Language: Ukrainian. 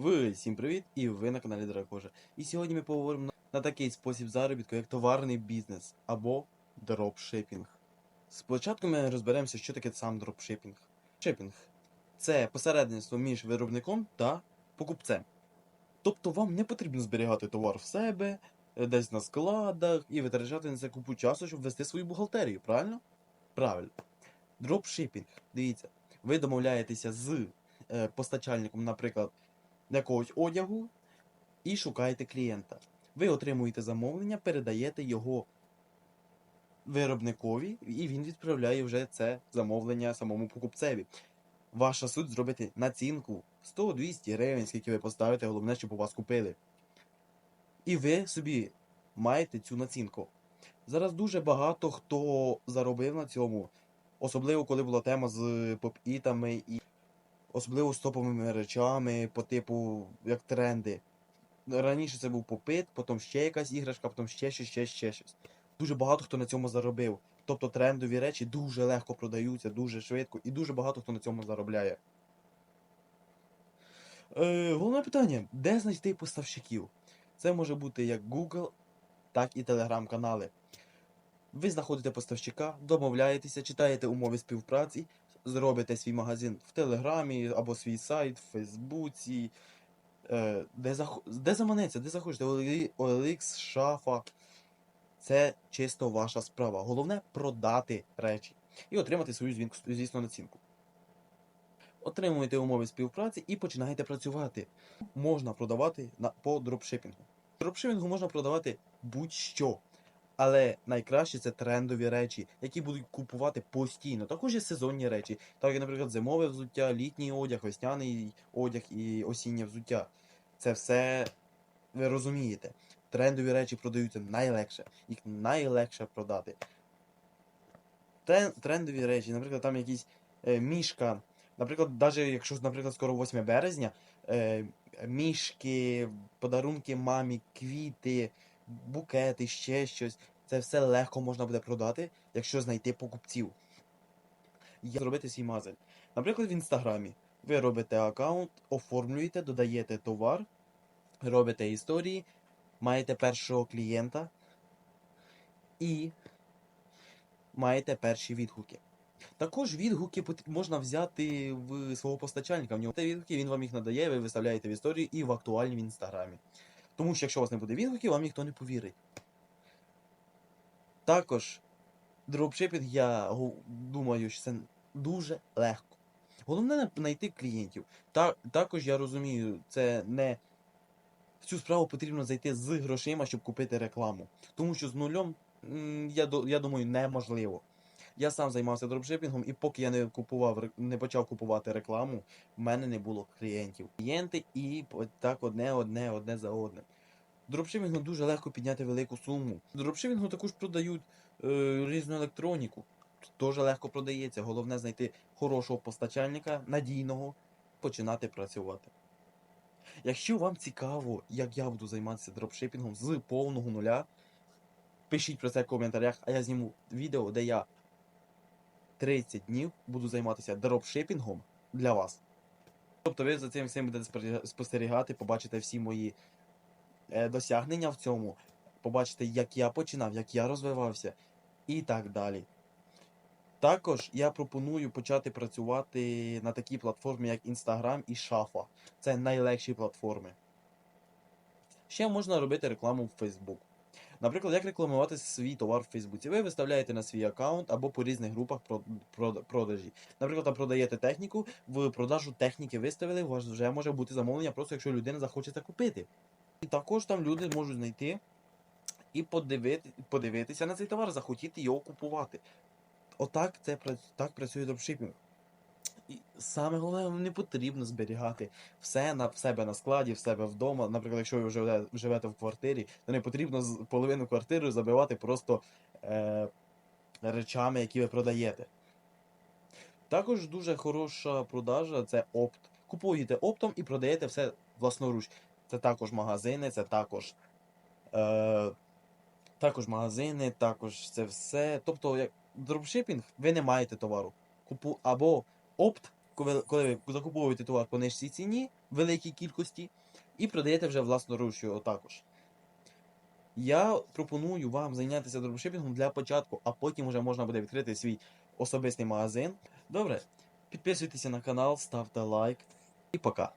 Ви всім привіт! І ви на каналі Дракожа. І сьогодні ми поговоримо на- такий спосіб заробітку, як товарний бізнес або дропшипінг. Спочатку ми розберемося, що таке сам дропшипінг. Шипінг це посередництво між виробником та покупцем. Тобто вам не потрібно зберігати товар в себе, е, десь на складах і витрачати на це купу часу, щоб вести свою бухгалтерію, правильно? Правильно. Дропшипінг. Дивіться, ви домовляєтеся з е, постачальником, наприклад, якогось одягу, і шукаєте клієнта. Ви отримуєте замовлення, передаєте його виробникові, і він відправляє вже це замовлення самому покупцеві. Ваша суть зробити націнку 100-200 гривень, скільки ви поставите, головне, щоб у вас купили. І ви собі маєте цю націнку. Зараз дуже багато хто заробив на цьому, особливо коли була тема з поп-ітами і особливо з топовими речами по типу як тренди. Раніше це був попит, потім ще якась іграшка, потім ще щось, ще, ще щось. Дуже багато хто на цьому заробив. Тобто трендові речі дуже легко продаються, дуже швидко, і дуже багато хто на цьому заробляє. Е, головне питання: де знайти поставщиків? Це може бути як Google, так і телеграм-канали. Ви знаходите поставщика, домовляєтеся, читаєте умови співпраці, зробите свій магазин в Телеграмі або свій сайт в Фейсбуці, е, де, зах... де заманеться, де захочете, OLX, шафа. Це чисто ваша справа. Головне продати речі і отримати свою звісно націнку. Отримуєте умови співпраці і починаєте працювати. Можна продавати по дропшипінгу. Дропшипінгу можна продавати будь-що. Але найкраще це трендові речі, які будуть купувати постійно. Також є сезонні речі, так як, наприклад, зимове взуття, літній одяг, весняний одяг і осіннє взуття. Це все ви розумієте. Трендові речі продаються найлегше, їх найлегше продати. Трендові речі, наприклад, там якісь е, мішка. Наприклад, навіть якщо, наприклад, скоро 8 березня, е, мішки, подарунки мамі, квіти, букети, ще щось. Це все легко можна буде продати, якщо знайти покупців. Як зробити свій магазин. Наприклад, в інстаграмі. Ви робите аккаунт, оформлюєте, додаєте товар, робите історії, маєте першого клієнта і маєте перші відгуки. Також відгуки можна взяти в свого постачальника. В нього є відгуки, він вам їх надає, ви виставляєте в історії і в актуальні в інстаграмі. Тому що якщо у вас не буде відгуків, вам ніхто не повірить. Також дропшипінг, я думаю, що це дуже легко. Головне знайти клієнтів. Та, також я розумію, це не в цю справу потрібно зайти з грошима, щоб купити рекламу. Тому що з нульом, я, я думаю, неможливо. Я сам займався дропшипінгом, і поки я не купував, не почав купувати рекламу, в мене не було клієнтів. Клієнти і так одне, одне, одне за одним. Дропшипінгу дуже легко підняти велику суму. Дропшипінгу також продають е, різну електроніку. Теж легко продається. Головне знайти хорошого постачальника, надійного, починати працювати. Якщо вам цікаво, як я буду займатися дропшипінгом з повного нуля, пишіть про це в коментарях, а я зніму відео, де я 30 днів буду займатися дропшипінгом для вас. Тобто ви за цим всім будете спостерігати, побачите всі мої е, досягнення в цьому, побачите, як я починав, як я розвивався і так далі. Також я пропоную почати працювати на такій платформі, як Instagram і Шафа. Це найлегші платформи. Ще можна робити рекламу в Facebook. Наприклад, як рекламувати свій товар в Фейсбуці. Ви виставляєте на свій аккаунт або по різних групах продажі. Наприклад, там продаєте техніку, в продажу техніки виставили, у вас вже може бути замовлення, просто якщо людина захоче це купити. І також там люди можуть знайти і подивити, подивитися на цей товар, захотіти його купувати. Отак це так працює дропшипінг. І саме головне, вам не потрібно зберігати все на в себе на складі, в себе вдома. Наприклад, якщо ви живете, живете в квартирі, то не потрібно половину квартири забивати просто е, речами, які ви продаєте. Також дуже хороша продажа це опт. Купуєте оптом і продаєте все власноруч. Це також магазини, це також. Е, також магазини, також це все. Тобто, як дропшипінг, ви не маєте товару. Купу або опт, коли, ви закуповуєте товар по нижчій ціні, великій кількості і продаєте вже власноруч його також. Я пропоную вам зайнятися дропшипінгом для початку, а потім вже можна буде відкрити свій особистий магазин. Добре, підписуйтеся на канал, ставте лайк і пока.